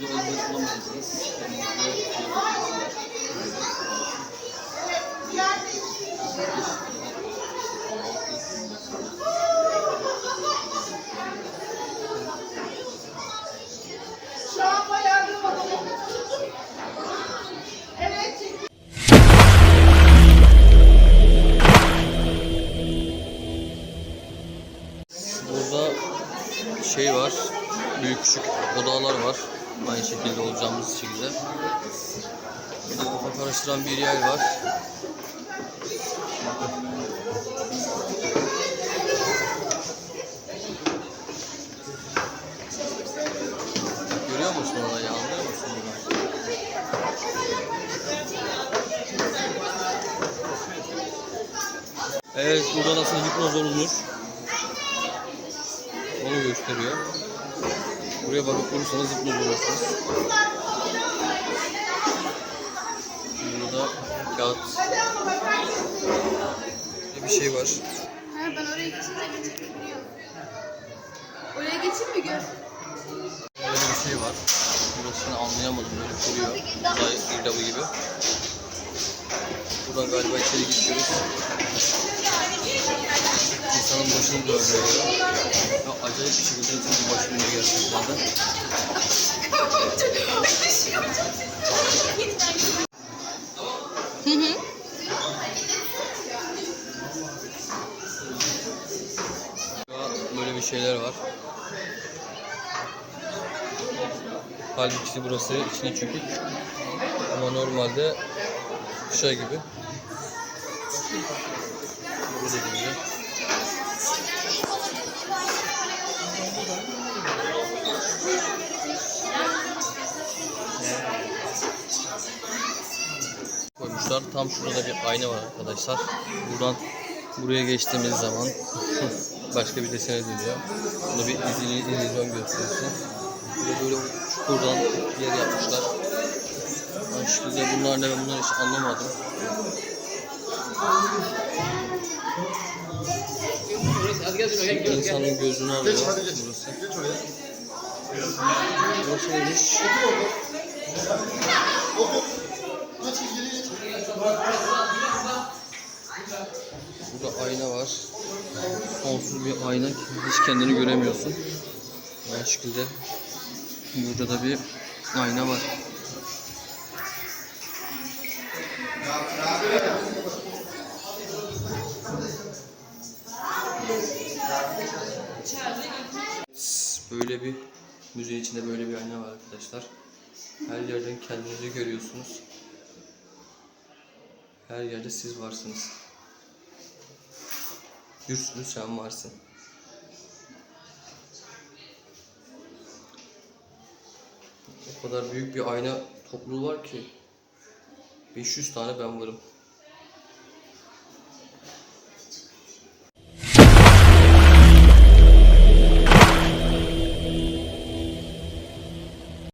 bir bakalım. Evet. Burada şey var, büyük küçük odalar var. Aynı şekilde olacağımız şekilde. Burada kafa karıştıran bir yer var. Görüyor musun orayı, anlıyor musun? Evet, burada nasıl hipnoz olunur? Onu gösteriyor. Buraya bakıp durursanız hipnoz olursunuz. Burada kağıt bir şey var. Ha, ben oraya geçince geçebiliyorum. Oraya geçeyim mi gör? Böyle bir şey var. Burasını anlayamadım böyle kuruyor. Uzay girdabı gibi. Buradan galiba içeri geçiyoruz. İnsanın başını dövüyor. Ya acayip bir şekilde insanın dövüyor gerçekten de. Hı hı. Böyle bir şeyler var. Halbuki burası içine çökük. Ama normalde şey gibi. Böyle gibi. Koymuşlar. Tam şurada bir ayna var arkadaşlar. Buradan buraya geçtiğimiz zaman başka bir desene dönüyor. Burada bir illüzyon gösterisi. Burada böyle çukurdan yer yapmışlar. Aynı şekilde bunlar ne ben bunları hiç anlamadım. İnsanın gözünü alıyor burası. Burası neymiş? Burada ayna var. Sonsuz bir ayna. Hiç kendini göremiyorsun. Aynı şekilde burada da bir ayna var. Böyle bir müze içinde böyle bir ayna var arkadaşlar. Her yerden kendinizi görüyorsunuz. Her yerde siz varsınız. Bir sürü sen varsın. O kadar büyük bir ayna topluluğu var ki 500 tane ben varım.